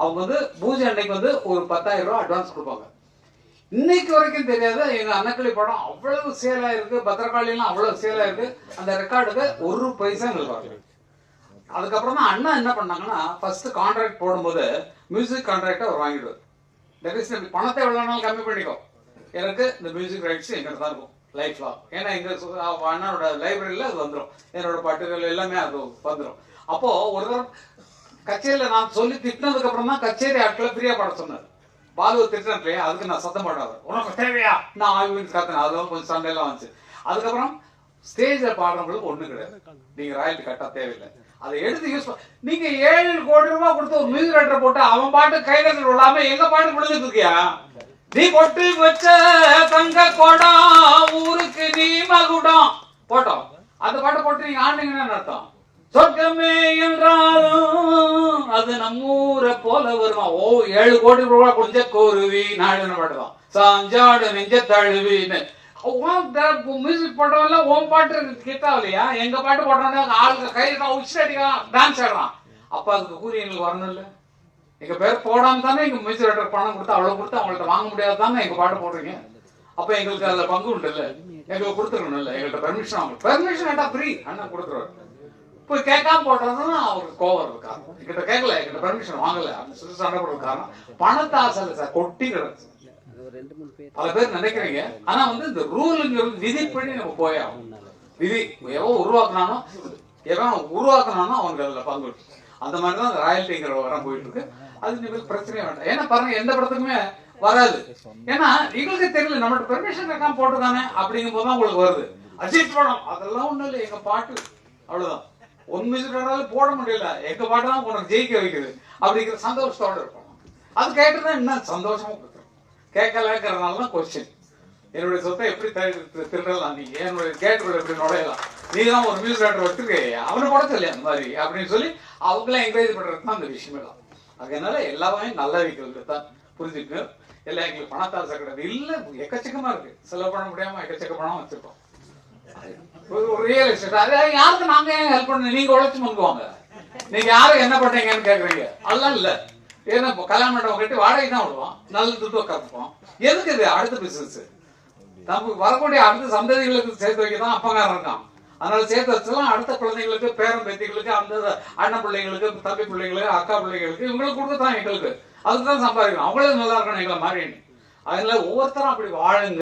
அவங்க வந்து பூஜை அன்னைக்கு வந்து ஒரு பத்தாயிரம் ரூபா அட்வான்ஸ் கொடுப்பாங்க. இன்னைக்கு வரைக்கும் தெரியாது எங்க அன்னக்கிளி படம் அவ்வளவு சேலா இருக்கு பத்திரகாளிலாம் அவ்வளவு சேலா இருக்கு. அந்த ரெக்கார்டுக்கு ஒரு பைசா எங்களுக்கு அதுக்கப்புறம் தான் அண்ணா என்ன பண்ணாங்கன்னா ஃபர்ஸ்ட் கான்ட்ராக்ட் போடும்போது மியூசிக் கான்ட்ராக்டை அவர் வாங்கிடுவார். தட் இஸ் பணத்தை எவ்வளோனாலும் கம்மி பண்ணிக்கோ. எனக்கு இந்த மியூசிக் ரைட்ஸ் எங்கிட்ட தான் இருக்கும். லைஃப் லாங் ஏன்னா எங்க அண்ணனோட லைப்ரரியில் அது வந்துடும் என்னோட பாட்டுகள் எல்லாமே அது வந்துடும் அப்போ ஒரு தடவை கச்சேரியில் நான் சொல்லி திட்டினதுக்கு அப்புறம் தான் கச்சேரி ஆட்களை ஃப்ரீயா பாட சொன்னார். பாலுவை திட்டினேன் இல்லையா அதுக்கு நான் சத்தம் போடாது. உனக்கு தேவையா? நான் ஆய்வுன்னு கத்தினேன் அதெல்லாம் கொஞ்சம் சண்டையெல்லாம் வந்துச்சு. அதுக்கப்புறம் ஸ்டேஜில் பாடுறவங்களுக்கு ஒண்ணு கிடையாது. நீங்க ராயல்ட்டி கட்டா தேவையில்லை. அதை எடுத்து யூஸ் நீங்க ஏழு கோடி ரூபாய் கொடுத்து ஒரு மியூசிக் ரைட்டரை போட்டு அவன் பாட்டு கையில் விடாம எங்க பாட்டு விழுந்துட்டு இருக்கியா? நீ கொட்டு வச்ச தங்க கொடம் ஊருக்கு நீ மகுடம். போட்டோம். அந்த பாட்டை போட்டு நீங்க ஆண்டீங்கன்னு அர்த்தம். சொர்க்கமே என்றாலும் அது நம்மூரை போல வருவான் ஓ ஏழு கோடி ரூபாய் கொஞ்ச கோருவி நாடுன பாடுவான் சாஞ்சாடு நெஞ்ச தழுவின்னு மியூசிக் போட்டவன்ல ஓம் பாட்டு கேட்டாவில்லையா எங்க பாட்டு போட்டோம்னா ஆளுங்க கையில உச்சி அடிக்கலாம் டான்ஸ் ஆடுறான். அப்ப அதுக்கு கூலி எங்களுக்கு வரணும் இல்ல எங்க பேர் போடாம தானே எங்க மியூசிக் டைரக்டர் பணம் கொடுத்து அவ்வளவு கொடுத்து அவங்கள்ட்ட வாங்க முடியாது தானே எங்க பாட்டு போடுறீங்க? அப்ப எங்களுக்கு அதுல பங்கு உண்டு இல்ல எங்களுக்கு கொடுத்துருக்கணும் இல்ல எங்கள்கிட்ட பெர்மிஷன் அவங்க பெர்மிஷன் கேட்டா ஃப்ரீ அண்ணா கொடுத்துருவாரு. போய் கேட்காம போட்டதுன்னா அவருக்கு கோவம் இருக்கு காரணம். என்கிட்ட கேட்கல என்கிட்ட பெர்மிஷன் வாங்கல. அப்படின்னு சொல்லி சண்டை போடுறது காரணம். பணத்தை ஆசை சார் கொட்டி கிடக்கு பல பேர் நினைக்கிறீங்க. ஆனா வந்து இந்த ரூலுங்கிறது விதிப்படி நம்ம போயாகும் விதி எவன் உருவாக்குனானோ எவன் உருவாக்குனானோ அவனுக்கு அதுல பங்கு அந்த மாதிரி தான் அந்த ராயல்ட்டிங்கிற வரம் போயிட்டு இருக்கு அது உங்களுக்கு பிரச்சனையே வேண்டாம். ஏன்னா பாருங்க எந்த படத்துக்குமே வராது. ஏன்னா எங்களுக்கு தெரியல நம்மளோட பெர்மிஷன் இருக்காம போட்டுதானே அப்படிங்கும் போது தான் உங்களுக்கு வருது. அஜித் படம் அதெல்லாம் ஒண்ணும் இல்லை. எங்க பாட்டு அவ்வளவுதான். ஒன் மியூசிக் போட முடியல. எங்க பாட்டு தான் உனக்கு ஜெயிக்க வைக்குது. அப்படிங்கிற சந்தோஷத்தோட இருக்கும் அது கேட்டுதான் என்ன சந்தோஷமா கொடுத்துரும் கேட்கலங்கிறதுனால தான் கொஸ்டின் என்னுடைய சொத்தை எப்படி திருடலாம் நீ என்னுடைய கேட்டுக்குள்ள எப்படி நுழையலாம்? நீ தான் ஒரு மியூசிக் டேரக்டர் வச்சிருக்க. அவனு கூட சொல்லி அந்த மாதிரி அப்படின்னு சொல்லி அவங்கள என்கரேஜ் பண்றது தான் அந்த விஷயம் எல்லாம் அதனால எல்லாமே நல்ல வைக்கிறது தான். புரிஞ்சுக்கணும். எல்லாம் எங்களுக்கு பணத்தாசை கிடையாது இல்ல. எக்கச்சக்கமா இருக்கு. செலவு பண்ண முடியாம எக்கச்சக்க பணம் வச்சிருக்கோம். ரியல் எஸ்டேட் அது யாருக்கு நாங்க ஏன் ஹெல்ப் பண்ணணும்? நீங்க உழைச்சு முங்குவாங்க நீங்க யாரும் என்ன பண்றீங்கன்னு கேக்குறீங்க? அதெல்லாம் இல்ல. ஏன்னா இப்போ கல்யாண மண்டபம் கட்டி வாடகை தான் விடுவோம். நல்ல துட்டு கற்றுப்போம் எதுக்கு இது அடுத்த பிசினஸ் நமக்கு வரக்கூடிய அடுத்த சந்ததிகளுக்கு சேர்த்து வைக்க தான் அப்பங்காரன் இருக்கான். அதனால சேர்த்து வச்சலாம் அடுத்த குழந்தைங்களுக்கு பேரன் பேத்திகளுக்கு அந்த அண்ணன் பிள்ளைங்களுக்கு தம்பி பிள்ளைங்களுக்கு அக்கா பிள்ளைங்களுக்கு இவங்களுக்கு கொடுக்க தான் எங்களுக்கு. அதுக்கு தான் சம்பாதிக்கணும். அவங்களும் நல்லா இருக்கணும் எங்களை மாதிரி அதனால ஒவ்வொருத்தரும் அப்படி வாழுங்க.